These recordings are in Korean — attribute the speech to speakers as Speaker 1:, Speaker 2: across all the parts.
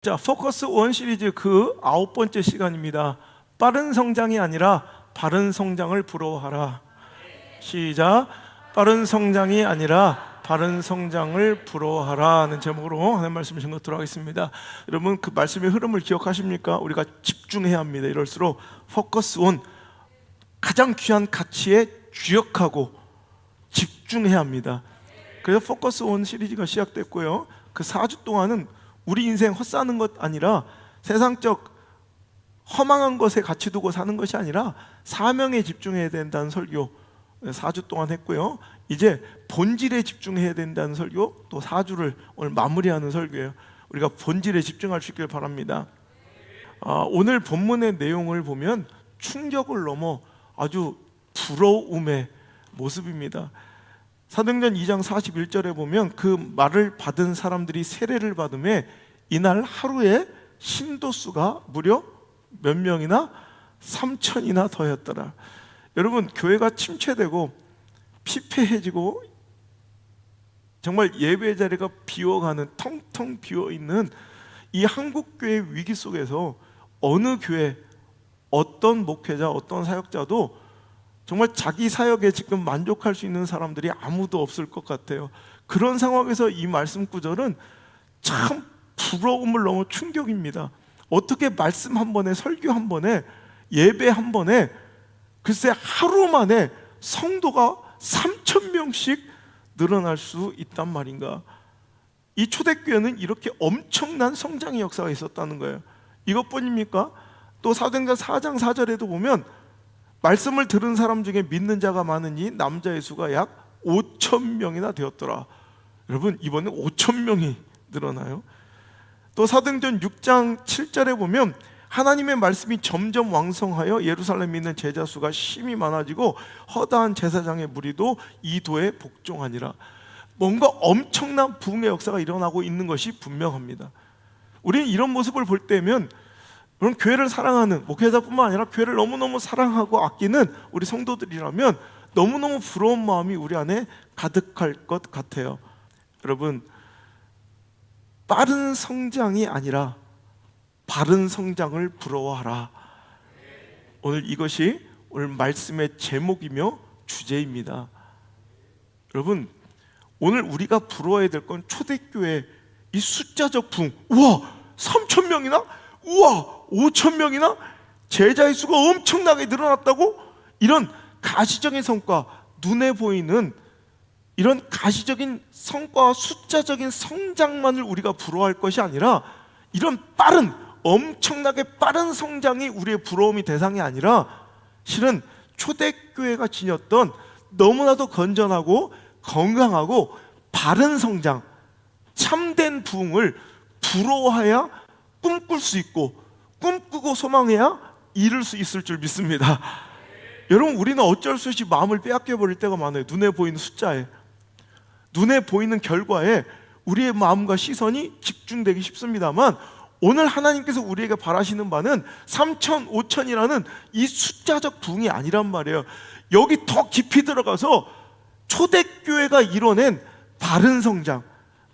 Speaker 1: 자, 포커스 원 시리즈 그 아홉 번째 시간입니다. 빠른 성장이 아니라 바른 성장을 부러워하라. 시작. 빠른 성장이 아니라 바른 성장을 부러워하라는 제목으로 하나님 말씀을 전도록 하겠습니다. 여러분 그 말씀의 흐름을 기억하십니까? 우리가 집중해야 합니다. 이럴수록 포커스 온 가장 귀한 가치에 주역하고 집중해야 합니다. 그래서 포커스 온 시리즈가 시작됐고요. 그 4주 동안은 우리 인생 헛사는 것 아니라 세상적 허망한 것에 가치 두고 사는 것이 아니라 사명에 집중해야 된다는 설교 4주 동안 했고요. 이제 본질에 집중해야 된다는 설교 또 4주를 오늘 마무리하는 설교예요. 우리가 본질에 집중할 수 있길 바랍니다. 아, 오늘 본문의 내용을 보면 충격을 넘어 아주 부러움의 모습입니다. 사도행전 2장 41절에 보면 그 말을 받은 사람들이 세례를 받음에 이날 하루에 신도수가 무려 몇 명이나 3천이나 더였더라. 여러분 교회가 침체되고 피폐해지고 정말 예배 자리가 비어가는 텅텅 비어 있는 이 한국 교회 위기 속에서 어느 교회 어떤 목회자 어떤 사역자도 정말 자기 사역에 지금 만족할 수 있는 사람들이 아무도 없을 것 같아요. 그런 상황에서 이 말씀 구절은 참 부러움을 넘어 충격입니다. 어떻게 말씀 한 번에 설교 한 번에 예배 한 번에 글쎄 하루 만에 성도가 3천 명씩 늘어날 수 있단 말인가? 이 초대교회는 이렇게 엄청난 성장의 역사가 있었다는 거예요. 이것뿐입니까? 또 사도행전 4장 4절에도 보면 말씀을 들은 사람 중에 믿는 자가 많으니 남자의 수가 약 5천 명이나 되었더라. 여러분 이번에 5천 명이 늘어나요. 또 사도행전 6장 7절에 보면 하나님의 말씀이 점점 왕성하여 예루살렘에 있는 제자 수가 심히 많아지고 허다한 제사장의 무리도 이 도에 복종하니라. 뭔가 엄청난 부흥의 역사가 일어나고 있는 것이 분명합니다. 우리는 이런 모습을 볼 때면 그럼 교회를 사랑하는 목회자뿐만 아니라 교회를 너무너무 사랑하고 아끼는 우리 성도들이라면 너무너무 부러운 마음이 우리 안에 가득할 것 같아요. 여러분 빠른 성장이 아니라 바른 성장을 부러워하라. 오늘 이것이 오늘 말씀의 제목이며 주제입니다. 여러분 오늘 우리가 부러워야 될 건 초대교회 이 숫자적 붕. 우와 3천 명이나? 우와 5천 명이나? 제자의 수가 엄청나게 늘어났다고? 이런 가시적인 성과, 눈에 보이는 이런 가시적인 성과와 숫자적인 성장만을 우리가 부러워할 것이 아니라 이런 빠른 엄청나게 빠른 성장이 우리의 부러움이 대상이 아니라 실은 초대교회가 지녔던 너무나도 건전하고 건강하고 바른 성장, 참된 부흥을 부러워해야 꿈꿀 수 있고 꿈꾸고 소망해야 이룰 수 있을 줄 믿습니다. 여러분 우리는 어쩔 수 없이 마음을 빼앗겨 버릴 때가 많아요. 눈에 보이는 숫자에 눈에 보이는 결과에 우리의 마음과 시선이 집중되기 쉽습니다만 오늘 하나님께서 우리에게 바라시는 바는 3천, 5천이라는 이 숫자적 부흥이 아니란 말이에요. 여기 더 깊이 들어가서 초대교회가 이뤄낸 바른 성장,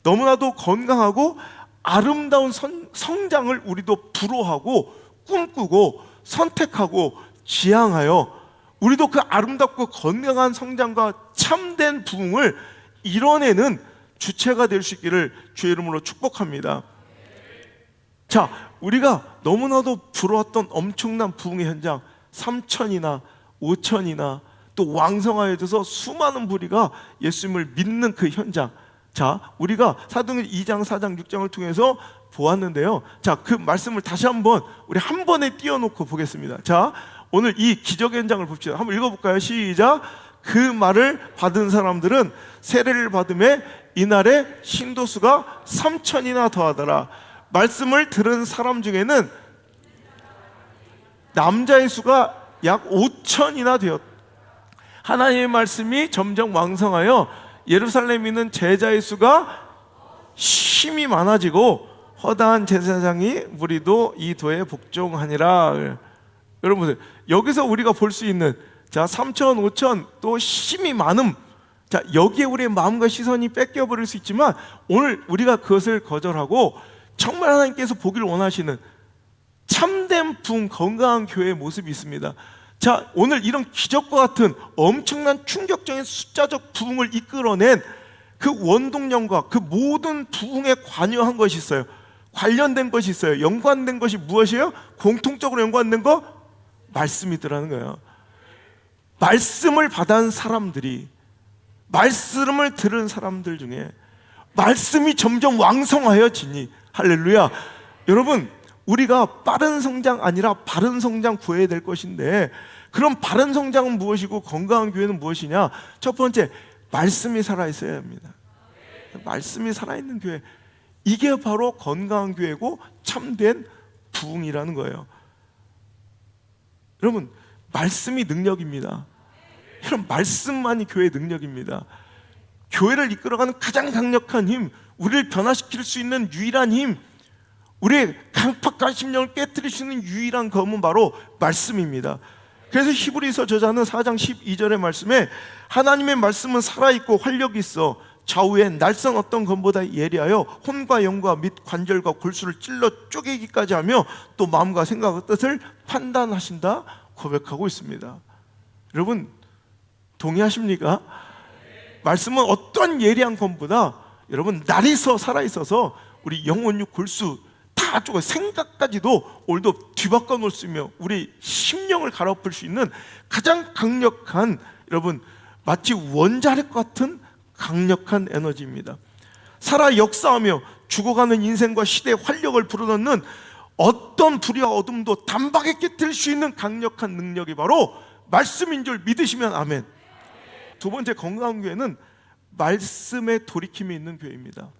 Speaker 1: 너무나도 건강하고 아름다운 선- 성장을 우리도 부러워하고 꿈꾸고 선택하고 지향하여 우리도 그 아름답고 건강한 성장과 참된 부흥을 이뤄내는 주체가 될 수 있기를 주의 이름으로 축복합니다. 자, 우리가 너무나도 부러웠던 엄청난 부흥의 현장 3천이나 5천이나 또 왕성하여져서 수많은 부리가 예수님을 믿는 그 현장. 자, 우리가 사도행전 2장, 4장, 6장을 통해서 보았는데요. 자, 그 말씀을 다시 한번 우리 한 번에 띄워놓고 보겠습니다. 자, 오늘 이 기적 현장을 봅시다. 한번 읽어볼까요? 시작. 그 말을 받은 사람들은 세례를 받음에 이날에 신도수가 3천이나 더하더라. 말씀을 들은 사람 중에는 남자의 수가 약 5천이나 되었. 하나님의 말씀이 점점 왕성하여 예루살렘에 있는 제자의 수가 심히 많아지고 허다한 제사장이 우리도 이 도에 복종하니라. 여러분들 여기서 우리가 볼 수 있는 자 3천 5천 또 힘이 많음 자 여기에 우리의 마음과 시선이 뺏겨 버릴 수 있지만 오늘 우리가 그것을 거절하고 정말 하나님께서 보기를 원하시는 참된 부흥 건강한 교회의 모습이 있습니다. 자 오늘 이런 기적과 같은 엄청난 충격적인 숫자적 부흥을 이끌어낸 그 원동력과 그 모든 부흥에 관여한 것이 있어요. 관련된 것이 있어요. 연관된 것이 무엇이에요? 공통적으로 연관된 거 말씀이더라는 거예요. 말씀을 받은 사람들이 말씀을 들은 사람들 중에 말씀이 점점 왕성하여 지니 할렐루야. 여러분 우리가 빠른 성장 아니라 바른 성장 구해야 될 것인데 그럼 바른 성장은 무엇이고 건강한 교회는 무엇이냐? 첫 번째 말씀이 살아 있어야 합니다. 말씀이 살아 있는 교회 이게 바로 건강한 교회고 참된 부흥이라는 거예요. 여러분 말씀이 능력입니다. 여러분 말씀만이 교회의 능력입니다. 교회를 이끌어가는 가장 강력한 힘, 우리를 변화시킬 수 있는 유일한 힘, 우리의 강팍한 심령을 깨뜨릴 수 있는 유일한 검은 바로 말씀입니다. 그래서 히브리서 저자는 4장 12절의 말씀에 하나님의 말씀은 살아있고 활력이 있어 좌우에 날선 어떤 검보다 예리하여 혼과 영과 및 관절과 골수를 찔러 쪼개기까지 하며 또 마음과 생각과 뜻을 판단하신다 고백하고 있습니다. 여러분 동의하십니까? 말씀은 어떤 예리한 검보다 여러분 날이 서 살아 있어서 우리 영혼육 골수 다 쪼개 생각까지도 오늘도 뒤바꿔 놓을 수 있며 우리 심령을 갈아엎을 수 있는 가장 강력한 여러분 마치 원자력 같은 강력한 에너지입니다. 살아 역사하며 죽어가는 인생과 시대의 활력을 불어넣는 어떤 불의와 어둠도 단박에 깨뜨릴 수 있는 강력한 능력이 바로 말씀인 줄 믿으시면 아멘. 두 번째 건강한 교회는 말씀에 돌이킴이 있는 교회입니다.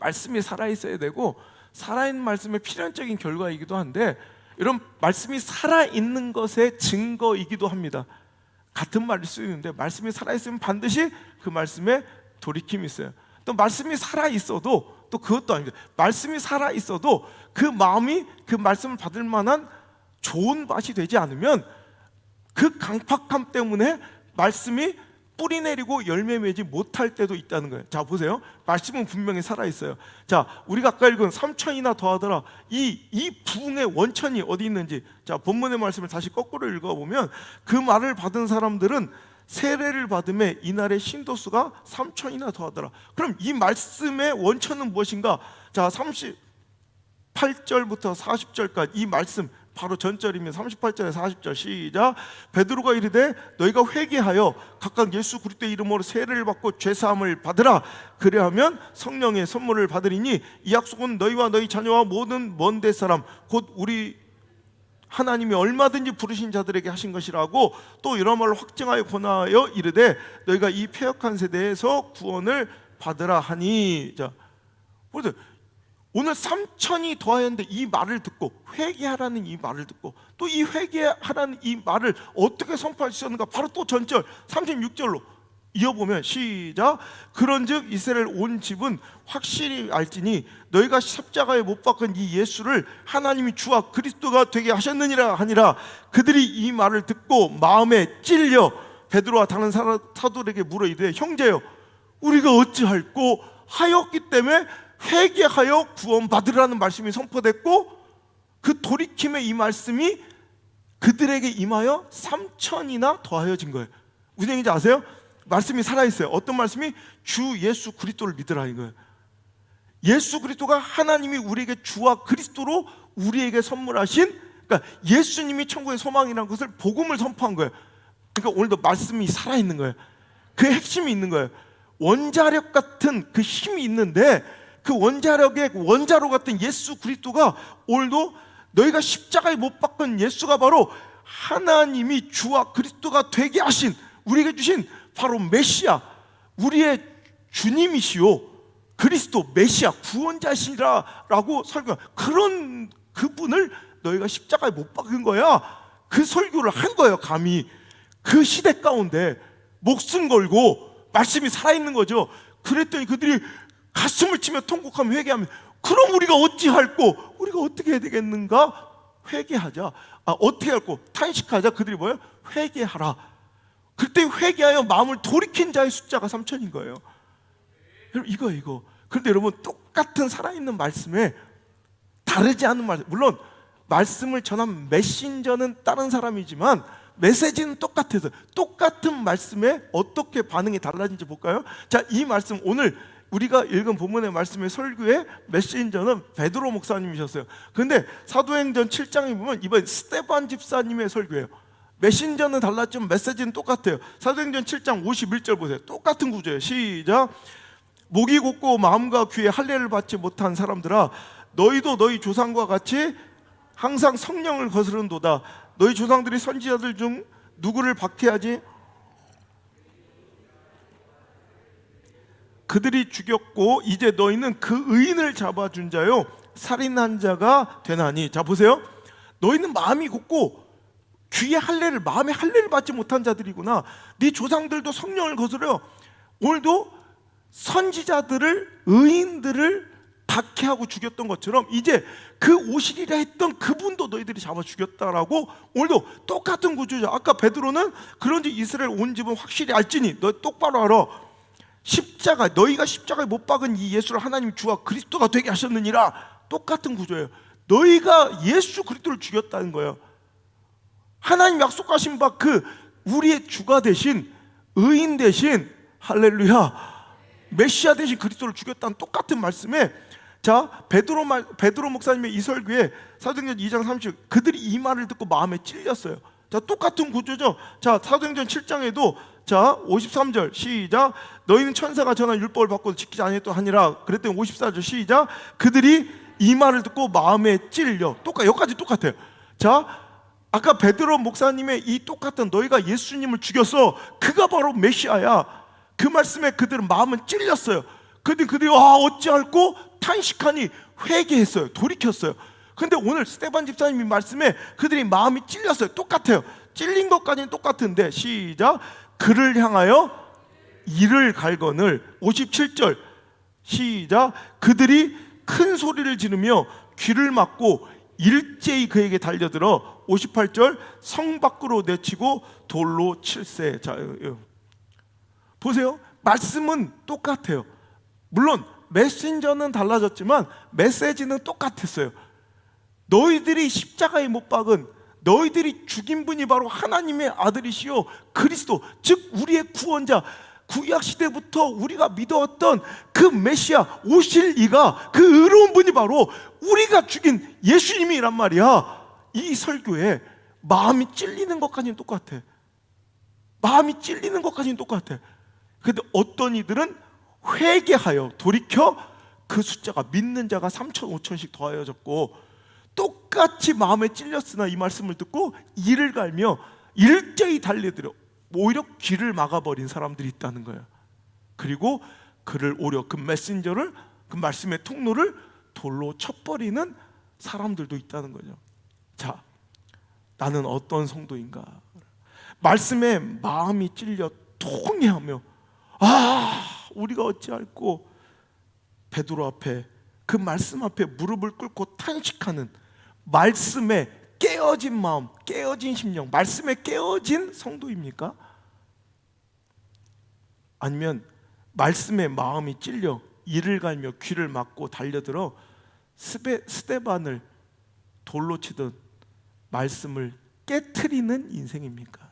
Speaker 1: 말씀이 살아 있어야 되고 살아있는 말씀의 필연적인 결과이기도 한데 이런 말씀이 살아 있는 것의 증거이기도 합니다. 같은 말일 수 있는데 말씀이 살아 있으면 반드시 그 말씀에 돌이킴이 있어요. 또 말씀이 살아 있어도 또 그것도 아닙니다. 말씀이 살아 있어도 그 마음이 그 말씀을 받을 만한 좋은 맛이 되지 않으면 그 강팍함 때문에 말씀이 뿌리 내리고 열매 맺지 못할 때도 있다는 거예요. 자 보세요. 말씀은 분명히 살아 있어요. 자 우리가 아까 읽은 3천이나 더하더라. 이 이 부흥의 원천이 어디 있는지 자 본문의 말씀을 다시 거꾸로 읽어보면 그 말을 받은 사람들은 세례를 받음에 이날의 신도수가 3천이나 더하더라. 그럼 이 말씀의 원천은 무엇인가? 자 38절부터 40절까지 이 말씀 바로 전절이면 38절에 40절 시작. 베드로가 이르되 너희가 회개하여 각각 예수 그리스도의 이름으로 세례를 받고 죄 사함을 받으라. 그래하면 성령의 선물을 받으리니 이 약속은 너희와 너희 자녀와 모든 먼 데 사람 곧 우리 하나님이 얼마든지 부르신 자들에게 하신 것이라고 또 이런 말을 확증하여 권하여 이르되 너희가 이 폐역한 세대에서 구원을 받으라 하니. 자 그래서 오늘 삼천이 더하였는데 이 말을 듣고 회개하라는 이 말을 듣고 또 이 회개하라는 이 말을 어떻게 있었는가? 바로 또 전절 36절로 이어보면 시작. 그런즉 이스라엘 온 집은 확실히 알지니 너희가 십자가에 못 박은 이 예수를 하나님이 주와 그리스도가 되게 하셨느니라 하니라. 그들이 이 말을 듣고 마음에 찔려 베드로와 다른 사- 사도들에게 물어 이르되 형제여 우리가 어찌할꼬? 하였기 때문에 회개하여 구원받으라는 말씀이 선포됐고 그 돌이킴의 이 말씀이 그들에게 임하여 삼천이나 더하여진 거예요. 무슨 얘기인지 아세요? 말씀이 살아 있어요. 어떤 말씀이 주 예수 그리스도를 믿으라 이거예요. 예수 그리스도가 하나님이 우리에게 주와 그리스도로 우리에게 선물하신 그러니까 예수님이 천국의 소망이라는 것을 복음을 선포한 거예요. 그러니까 오늘도 말씀이 살아 있는 거예요. 그 핵심이 있는 거예요. 원자력 같은 그 힘이 있는데 그 원자력의 원자로 같은 예수 그리스도가 오늘도 너희가 십자가에 못 박은 예수가 바로 하나님이 주와 그리스도가 되게 하신 우리에게 주신 바로 메시아 우리의 주님이시요. 그리스도 메시아 구원자시라라고 설교 그런 그분을 너희가 십자가에 못 박은 거야. 그 설교를 한 거예요 감히. 그 시대 가운데 목숨 걸고 말씀이 살아있는 거죠. 그랬더니 그들이 가슴을 치며 통곡하며 회개하며 그럼 우리가 어찌할꼬? 우리가 어떻게 해야 되겠는가? 회개하자. 아, 어떻게 할꼬? 탄식하자. 그들이 뭐예요? 회개하라. 그때 회개하여 마음을 돌이킨 자의 숫자가 3천인 거예요. 여러분 이거 이거. 그런데 여러분 똑같은 살아있는 말씀에 다르지 않은 말. 물론 말씀을 전한 메신저는 다른 사람이지만 메시지는 똑같아서 똑같은 말씀에 어떻게 반응이 달라진지 볼까요? 자, 이 말씀 오늘 우리가 읽은 본문의 말씀의 설교의 메신저는 베드로 목사님이셨어요. 근데 사도행전 7장에 보면 이번 스테반 집사님의 설교예요. 메신저는 달랐지만 메시지는 똑같아요. 사도행전 7장 51절 보세요. 똑같은 구조예요. 시작. 목이 곧고 마음과 귀에 할례를 받지 못한 사람들아 너희도 너희 조상과 같이 항상 성령을 거스른도다 너희 조상들이 선지자들 중 누구를 박해하지 그들이 죽였고 이제 너희는 그 의인을 잡아준 자요 살인한 자가 되나니 자 보세요 너희는 마음이 곱고 귀에 할례를 마음에 할례를 받지 못한 자들이구나 네 조상들도 성령을 거스려 오늘도 선지자들을 의인들을 박해하고 죽였던 것처럼 이제 그 오시리라 했던 그분도 너희들이 잡아 죽였다라고 오늘도 똑같은 구조죠. 아까 베드로는 그런지 이스라엘 온 집은 확실히 알지니 너 똑바로 알아. 십자가 너희가 십자가에 못 박은 이 예수를 하나님 주와 그리스도가 되게 하셨느니라 똑같은 구조예요. 너희가 예수 그리스도를 죽였다는 거예요. 하나님 약속하신 바 그 우리의 주가 대신 의인 대신 할렐루야 메시아 대신 그리스도를 죽였다는 똑같은 말씀에 자 베드로 말 베드로 목사님의 이 설교에 사도행전 2장 30 그들이 이 말을 듣고 마음에 찔렸어요. 자 똑같은 구조죠. 자 사도행전 7장에도 자 53절 시작 너희는 천사가 전한 율법을 받고 지키지 아니했던 하니라 그랬더니 54절 시작 그들이 이 말을 듣고 마음에 찔려 똑같 여기까지 똑같아요. 자 아까 베드로 목사님의 이 똑같은 너희가 예수님을 죽였어 그가 바로 메시아야 그 말씀에 그들은 마음은 찔렸어요. 근데 그들이 아 어찌할꼬 탄식하니 회개했어요. 돌이켰어요. 근데 오늘 스테반 집사님이 말씀에 그들이 마음이 찔렸어요. 똑같아요. 찔린 것까지는 똑같은데 시작 그를 향하여 이를 갈거늘 57절 시작 그들이 큰 소리를 지르며 귀를 막고 일제히 그에게 달려들어 58절 성 밖으로 내치고 돌로 칠세 자 요- 보세요. 말씀은 똑같아요. 물론 메신저는 달라졌지만 메시지는 똑같았어요. 너희들이 십자가에 못 박은 너희들이 죽인 분이 바로 하나님의 아들이시요 그리스도 즉 우리의 구원자 구약 시대부터 우리가 믿어왔던 그 메시아 오실 이가 그 의로운 분이 바로 우리가 죽인 예수님이란 말이야. 이 설교에 마음이 찔리는 것까지는 똑같아. 마음이 찔리는 것까지는 똑같아. 근데 어떤 이들은 회개하여 돌이켜 그 숫자가 믿는 자가 3천 5천씩 더하여졌고 똑같이 마음에 찔렸으나 이 말씀을 듣고 이를 갈며 일제히 달려들어 오히려 귀를 막아버린 사람들이 있다는 거예요. 그리고 그를 오히려 그 메신저를 그 말씀의 통로를 돌로 쳐버리는 사람들도 있다는 거죠. 자, 나는 어떤 성도인가? 말씀에 마음이 찔려 통해하며 아 우리가 어찌할꼬 베드로 앞에 그 말씀 앞에 무릎을 꿇고 탄식하는 말씀에 깨어진 마음, 깨어진 심령, 말씀에 깨어진 성도입니까? 아니면 말씀에 마음이 찔려 이를 갈며 귀를 막고 달려들어 스베, 스테반을 돌로 치듯 말씀을 깨트리는 인생입니까?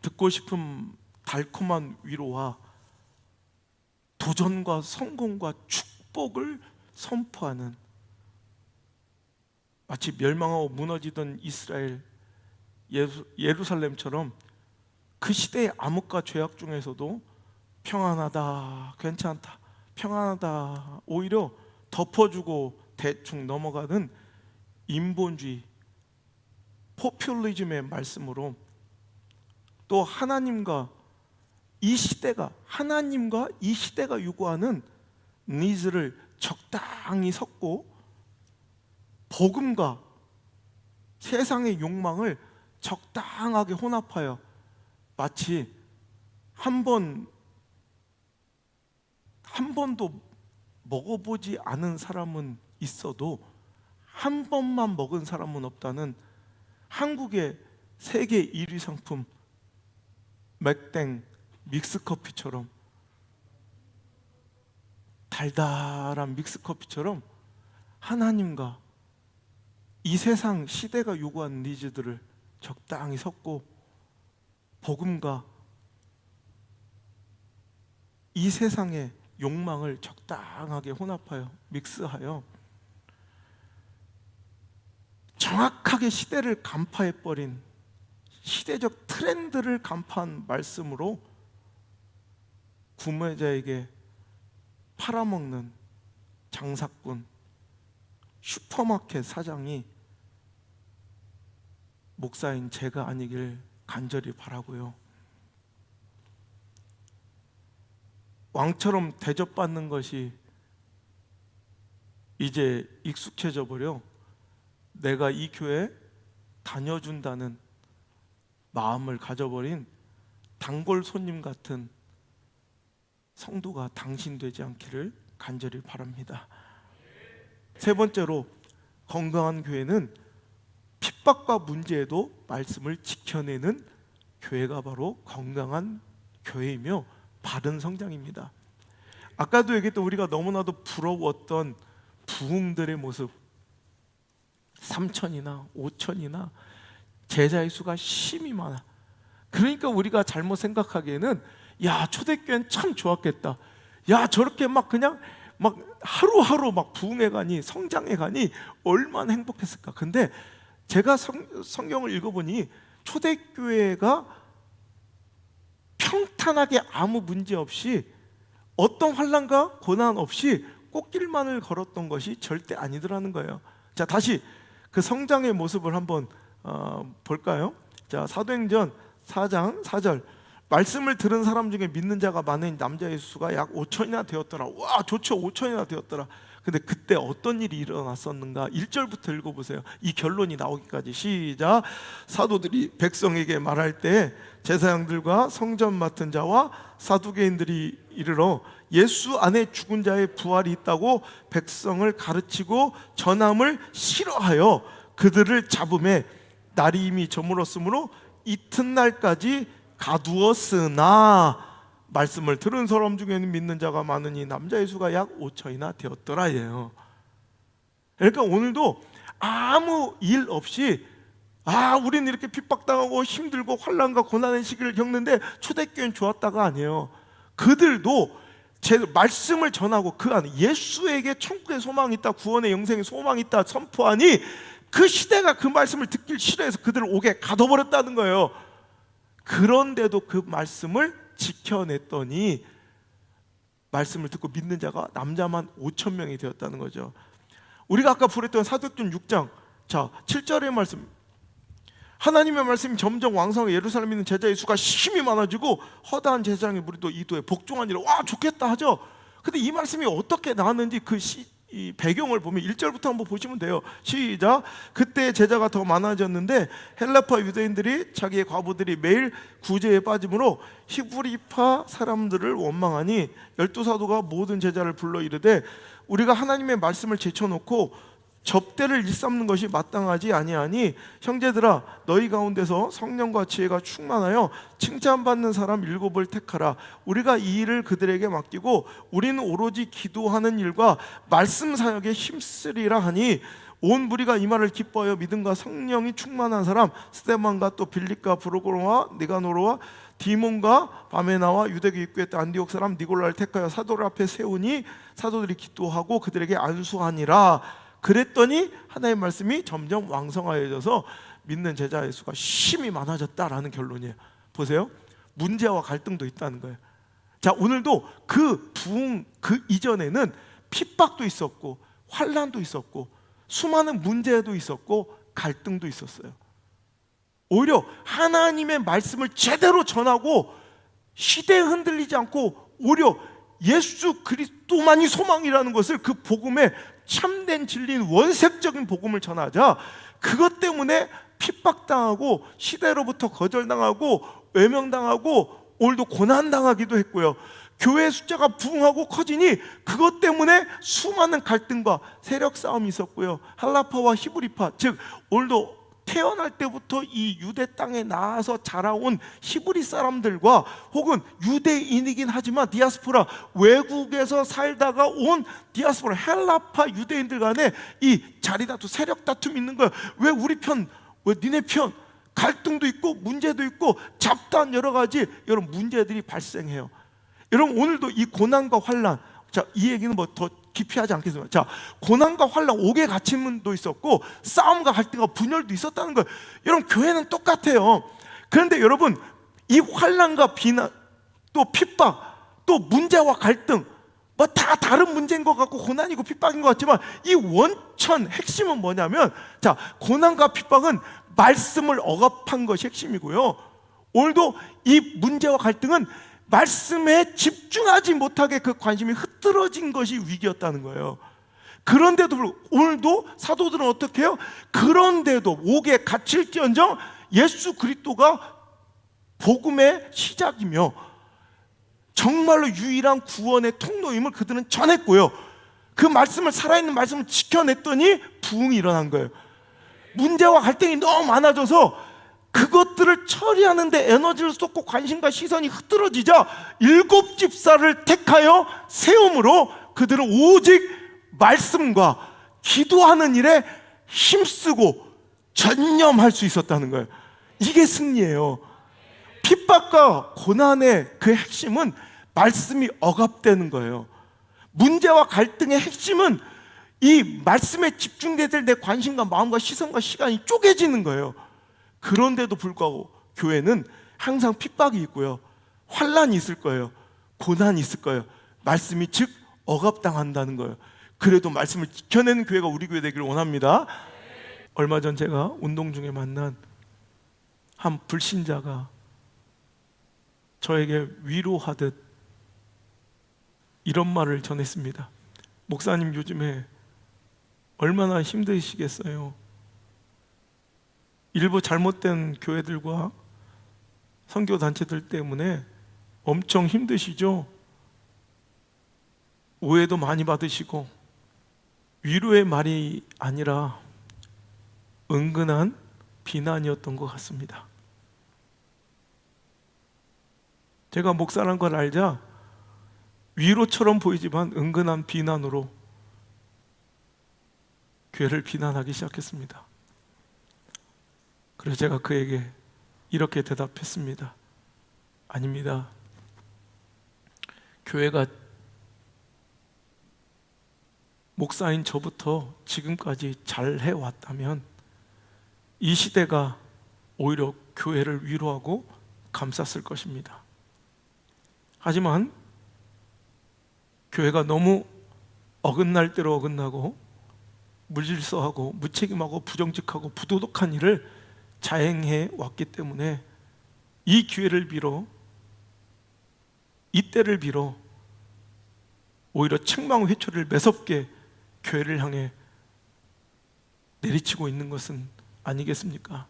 Speaker 1: 듣고 싶은 달콤한 위로와 도전과 성공과 축복을 선포하는 마치 멸망하고 무너지던 이스라엘 예루- 예루살렘처럼 그 시대의 암흑과 죄악 중에서도 평안하다, 괜찮다, 평안하다 오히려 덮어주고 대충 넘어가는 인본주의, 포퓰리즘의 말씀으로 또 하나님과 이 시대가 하나님과 이 시대가 요구하는 니즈를 적당히 섞고 복음과 세상의 욕망을 적당하게 혼합하여 마치 한 번 한 번도 먹어보지 않은 사람은 있어도 한 번만 먹은 사람은 없다는 한국의 세계 1위 상품 맥땡 믹스커피처럼 달달한 믹스커피처럼 하나님과 이 세상 시대가 요구하는 니즈들을 적당히 섞고 복음과 이 세상의 욕망을 적당하게 혼합하여 믹스하여 정확하게 시대를 간파해 버린 시대적 트렌드를 간파한 말씀으로 구매자에게 팔아먹는 장사꾼 슈퍼마켓 사장이 목사인 제가 아니길 간절히 바라고요. 왕처럼 대접받는 것이 이제 익숙해져 버려 내가 이 교회 다녀준다는 마음을 가져버린 단골 손님 같은 성도가 당신 되지 않기를 간절히 바랍니다. 세 번째로 건강한 교회는 핍박과 문제에도 말씀을 지켜내는 교회가 바로 건강한 교회이며 바른 성장입니다. 아까도 얘기했던 우리가 너무나도 부러웠던 부흥들의 모습 3천이나 5천이나 제자의 수가 심이 많아. 그러니까 우리가 잘못 생각하기에는 야 초대교회는 참 좋았겠다. 야 저렇게 막 그냥 막 하루하루 막 부흥해 가니 성장해 가니 얼마나 행복했을까. 근데 제가 성, 성경을 읽어보니 초대교회가 평탄하게 아무 문제 없이 어떤 환란과 고난 없이 꽃길만을 걸었던 것이 절대 아니더라는 거예요. 자 다시 그 성장의 모습을 한번 어, 볼까요? 자 사도행전 4장 4절 말씀을 들은 사람 중에 믿는 자가 많은 남자의 수가 약 5천이나 되었더라. 와 좋죠 5천이나 되었더라. 근데 그때 어떤 일이 일어났었는가? 1절부터 읽어 보세요. 이 결론이 나오기까지 시작. 사도들이 백성에게 말할 때 제사장들과 성전 맡은 자와 사두개인들이 이르러 예수 안에 죽은 자의 부활이 있다고 백성을 가르치고 전함을 싫어하여 그들을 잡음에 날이 이미 저물었으므로 이튿날까지 가두었으나 말씀을 들은 사람 중에는 믿는 자가 많으니 남자의 수가 약 5천이나 되었더라예요. 그러니까 오늘도 아무 일 없이 아, 우리는 이렇게 핍박당하고 힘들고 환란과 고난의 시기를 겪는데 초대교회는 좋았다가 아니에요. 그들도 제 말씀을 전하고 그 안에 예수에게 천국의 소망이 있다, 구원의 영생의 소망이 있다 선포하니 그 시대가 그 말씀을 듣길 싫어해서 그들을 오게 가둬버렸다는 거예요. 그런데도 그 말씀을 지켜냈더니 말씀을 듣고 믿는 자가 남자만 5천 명이 되었다는 거죠. 우리가 아까 불했던 사도행전 6장 자 7절의 말씀 하나님의 말씀이 점점 왕성해 예루살렘에 있는 제자의 수가 힘이 많아지고 허다한 제사장의 무리도 이도에 복종하니라 와 좋겠다 하죠. 근데 이 말씀이 어떻게 나왔는지 그 시, 이 배경을 보면 1절부터 한번 보시면 돼요. 시작. 그때 제자가 더 많아졌는데 헬라파 유대인들이 자기의 과부들이 매일 구제에 빠짐으로 히브리파 사람들을 원망하니 열두 사도가 모든 제자를 불러 이르되 우리가 하나님의 말씀을 제쳐놓고 접대를 일삼는 것이 마땅하지 아니하니 형제들아 너희 가운데서 성령과 지혜가 충만하여 칭찬받는 사람 일곱을 택하라. 우리가 이 일을 그들에게 맡기고 우리는 오로지 기도하는 일과 말씀 사역에 힘쓰리라 하니 온 무리가 이 말을 기뻐하여 믿음과 성령이 충만한 사람 스테반과 또 빌립과 브로고로와 니가노로와 디몬과 바메나와 유대교 입구했던 안디옥 사람 니골라를 택하여 사도들 앞에 세우니 사도들이 기도하고 그들에게 안수하니라 그랬더니 하나님의 말씀이 점점 왕성하여져서 믿는 제자의 수가 심히 많아졌다라는 결론이에요. 보세요. 문제와 갈등도 있다는 거예요. 자, 오늘도 그 부흥 그 이전에는 핍박도 있었고 환란도 있었고 수많은 문제도 있었고 갈등도 있었어요. 오히려 하나님의 말씀을 제대로 전하고 시대에 흔들리지 않고 오히려 예수 그리스도만이 소망이라는 것을 그 복음에 참된 진리인 원색적인 복음을 전하자 그것 때문에 핍박당하고 시대로부터 거절당하고 외면당하고 오늘도 고난당하기도 했고요. 교회 숫자가 부흥하고 커지니 그것 때문에 수많은 갈등과 세력 싸움이 있었고요. 할라파와 히브리파, 즉 오늘도 태어날 때부터 이 유대 땅에 나와서 자라온 히브리 사람들과 혹은 유대인이긴 하지만 디아스포라 외국에서 살다가 온 디아스포라 헬라파 유대인들 간에 이 자리 다투 세력 다툼이 있는 거예요. 왜 우리 편, 왜 니네 편 갈등도 있고 문제도 있고 잡다한 여러 가지 여러분 문제들이 발생해요. 여러분 오늘도 이 고난과 환란 자, 이 얘기는 뭐 더 깊이 하지 않겠습니다. 자, 고난과 환란 옥에 갇힘도 있었고 싸움과 갈등과 분열도 있었다는 거예요. 여러분 교회는 똑같아요. 그런데 여러분 이 환란과 비난 또 핍박 또 문제와 갈등 뭐 다 다른 문제인 것 같고 고난이고 핍박인 것 같지만 이 원천 핵심은 뭐냐면 자 고난과 핍박은 말씀을 억압한 것이 핵심이고요. 오늘도 이 문제와 갈등은 말씀에 집중하지 못하게 그 관심이 흐트러진 것이 위기였다는 거예요. 그런데도 오늘도 사도들은 어떻게 해요? 그런데도 옥에 갇힐지언정 예수 그리스도가 복음의 시작이며 정말로 유일한 구원의 통로임을 그들은 전했고요. 그 말씀을 살아있는 말씀을 지켜냈더니 부흥이 일어난 거예요. 문제와 갈등이 너무 많아져서 그것들을 처리하는데 에너지를 쏟고 관심과 시선이 흐트러지자 일곱 집사를 택하여 세움으로 그들은 오직 말씀과 기도하는 일에 힘쓰고 전념할 수 있었다는 거예요. 이게 승리예요. 핍박과 고난의 그 핵심은 말씀이 억압되는 거예요. 문제와 갈등의 핵심은 이 말씀에 집중될 내 관심과 마음과 시선과 시간이 쪼개지는 거예요. 그런데도 불구하고 교회는 항상 핍박이 있고요. 환란이 있을 거예요. 고난이 있을 거예요. 말씀이 즉 억압당한다는 거예요. 그래도 말씀을 지켜내는 교회가 우리 교회 되기를 원합니다. 얼마 전 제가 운동 중에 만난 한 불신자가 저에게 위로하듯 이런 말을 전했습니다. 목사님 요즘에 얼마나 힘드시겠어요. 일부 잘못된 교회들과 선교 단체들 때문에 엄청 힘드시죠? 오해도 많이 받으시고 위로의 말이 아니라 은근한 비난이었던 것 같습니다. 제가 목사란 걸 알자 위로처럼 보이지만 은근한 비난으로 교회를 비난하기 시작했습니다. 그래서 제가 그에게 이렇게 대답했습니다. 아닙니다. 교회가 목사인 저부터 지금까지 잘 해왔다면 이 시대가 오히려 교회를 위로하고 감쌌을 것입니다. 하지만 교회가 너무 어긋날 대로 어긋나고 물질서하고 무책임하고 부정직하고 부도덕한 일을 자행해 왔기 때문에 이 기회를 빌어 이때를 빌어 오히려 책망 회초리를 매섭게 교회를 향해 내리치고 있는 것은 아니겠습니까?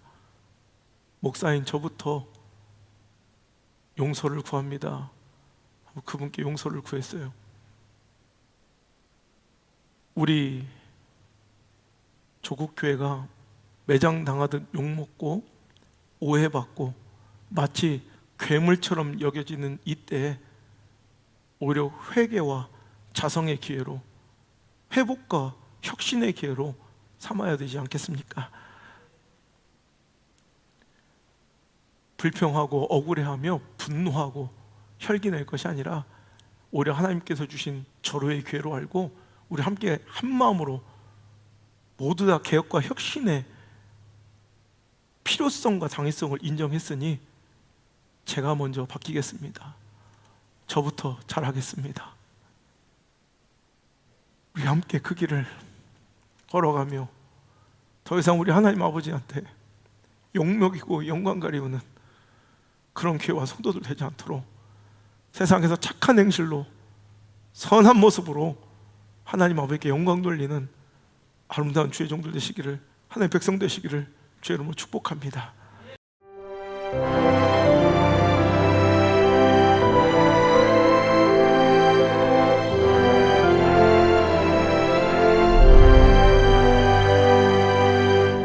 Speaker 1: 목사인 저부터 용서를 구합니다. 그분께 용서를 구했어요. 우리 조국 교회가 매장 당하듯 욕먹고 오해받고 마치 괴물처럼 여겨지는 이때 오히려 회개와 자성의 기회로 회복과 혁신의 기회로 삼아야 되지 않겠습니까? 불평하고 억울해하며 분노하고 혈기 낼 것이 아니라 오히려 하나님께서 주신 절호의 기회로 알고 우리 함께 한 마음으로 모두 다 개혁과 혁신의 필요성과 당위성을 인정했으니 제가 먼저 바뀌겠습니다. 저부터 잘하겠습니다. 우리 함께 그 길을 걸어가며 더 이상 우리 하나님 아버지한테 욕먹이고 영광 가리우는 그런 교회와 성도들 되지 않도록 세상에서 착한 행실로 선한 모습으로 하나님 아버지께 영광 돌리는 아름다운 주의 종들 되시기를 하나님 백성 되시기를 주의 이름으로 축복합니다.